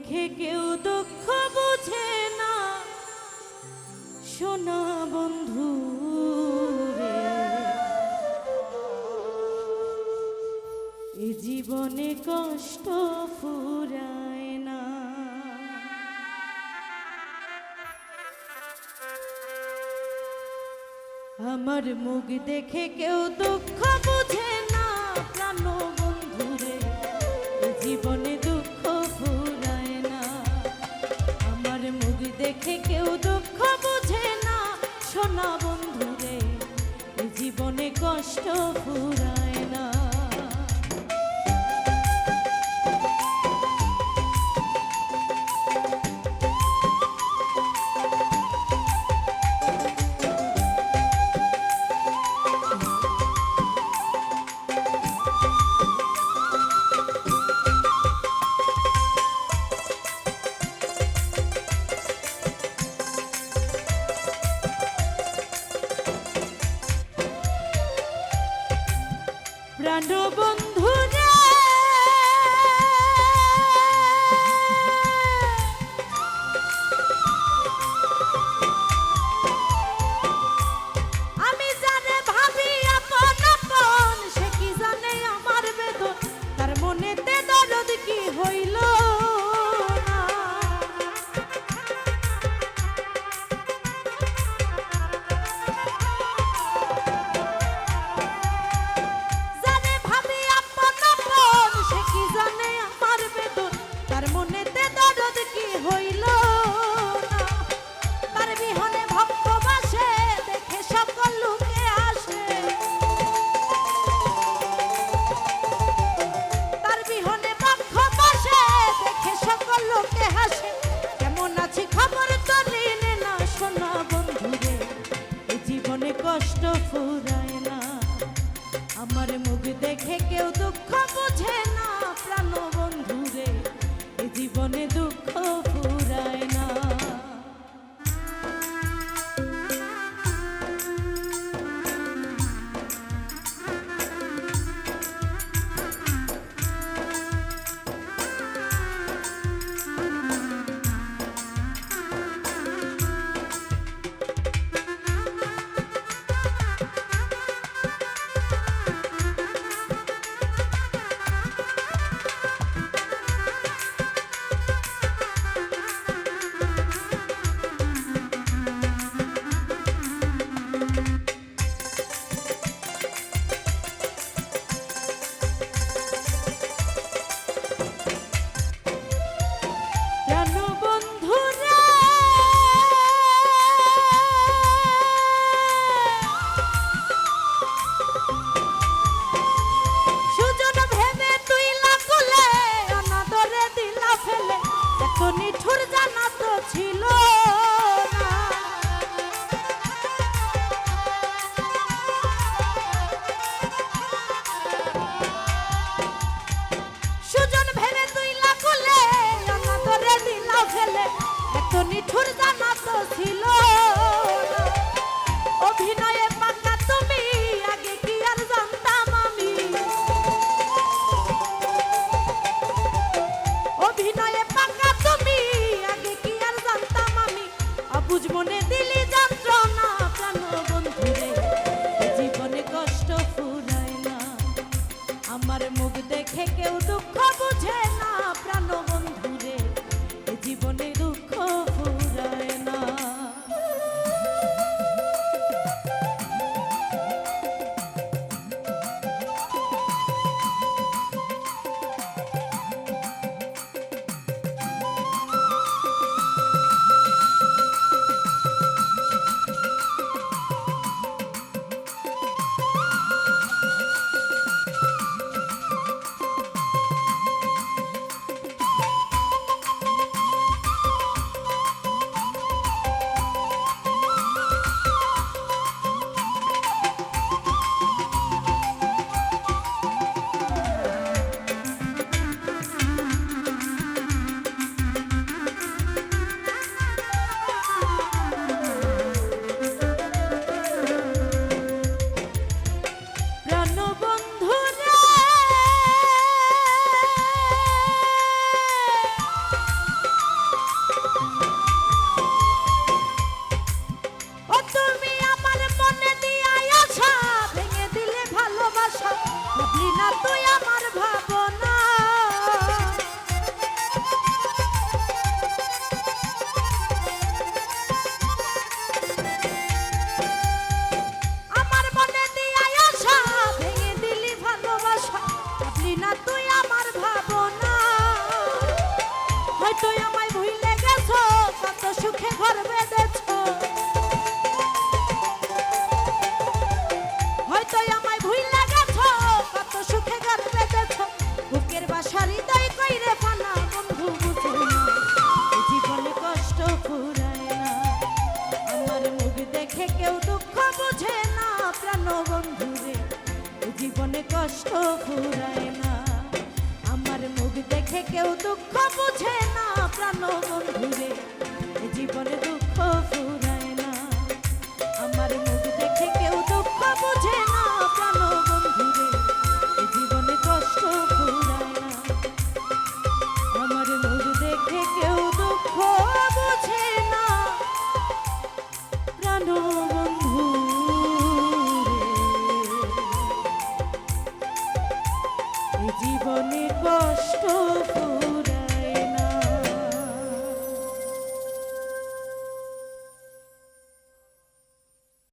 দেখে কেউ দুঃখ বুঝে না। শোনা বন্ধু এ জীবনে কষ্ট ফুরায় না। আমার মুখ দেখে কেউ দুঃখ দেখে কেউ দুঃখ বুঝে না। সোনা বন্ধুরে জীবনে কষ্ট পুরা Bandobunga. কষ্ট ফুল বুঝমনে দিলি যাব Not. জীবনে কষ্ট ঘুরায় না। আমার মুখ দেখে কেউ দুঃখ বুঝে না, প্রাণ বন্ধুরে জীবনে দুঃখ ফুরায়